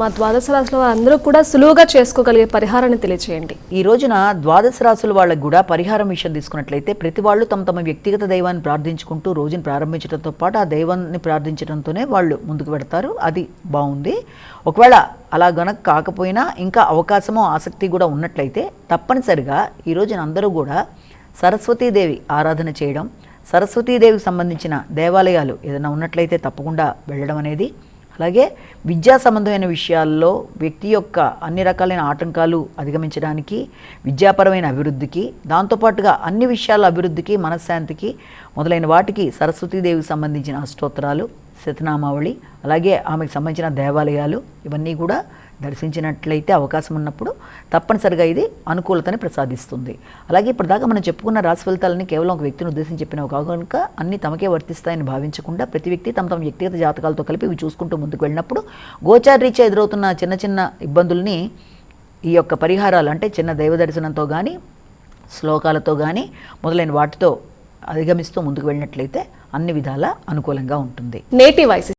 మా ద్వాదశ రాశుల వారందరూ కూడా సులువుగా చేసుకోగలిగే పరిహారాన్ని తెలియచేయండి. ఈ రోజున ద్వాదశ రాసుల వాళ్ళకు కూడా పరిహారం విషయం తీసుకున్నట్లయితే ప్రతి వాళ్ళు తమ తమ వ్యక్తిగత దైవాన్ని ప్రార్థించుకుంటూ రోజును ప్రారంభించడంతో పాటు ఆ దైవాన్ని ప్రార్థించడంతోనే వాళ్ళు ముందుకు పెడతారు అది బాగుంది. ఒకవేళ అలా గనక కాకపోయినా ఇంకా అవకాశము ఆసక్తి కూడా ఉన్నట్లయితే తప్పనిసరిగా ఈ రోజున అందరూ కూడా సరస్వతీదేవి ఆరాధన చేయడం సరస్వతీదేవికి సంబంధించిన దేవాలయాలు ఏదైనా ఉన్నట్లయితే తప్పకుండా వెళ్ళడం అనేది అలాగే విద్యా సంబంధమైన విషయాల్లో వ్యక్తి యొక్క అన్ని రకాలైన ఆటంకాలు అధిగమించడానికి విద్యాపరమైన అభివృద్ధికి దాంతోపాటుగా అన్ని విషయాల అభివృద్ధికి మనశ్శాంతికి మొదలైన వాటికి సరస్వతీదేవికి సంబంధించిన అష్టోత్తరాలు శతనామావళి అలాగే ఆమెకు సంబంధించిన దేవాలయాలు ఇవన్నీ కూడా దర్శించినట్లయితే అవకాశం ఉన్నప్పుడు తప్పనిసరిగా ఇది అనుకూలతని ప్రసాదిస్తుంది. అలాగే ఇప్పటిదాకా మనం చెప్పుకున్న రాశి ఫలితాలని కేవలం ఒక వ్యక్తిని ఉద్దేశించి చెప్పినవి కావు కనుక అన్ని తమకే వర్తిస్తాయని భావించకుండా ప్రతి వ్యక్తి తమ తమ వ్యక్తిగత జాతకాలతో కలిపి ఇవి చూసుకుంటూ ముందుకు వెళ్ళినప్పుడు గోచారీత్యా ఎదురవుతున్న చిన్న చిన్న ఇబ్బందుల్ని ఈ యొక్క పరిహారాలు అంటే చిన్న దైవ దర్శనంతో కానీ శ్లోకాలతో కానీ మొదలైన వాటితో అధిగమిస్తూ ముందుకు వెళ్ళినట్లయితే అన్ని విధాలా అనుకూలంగా ఉంటుంది. నేటి వయసు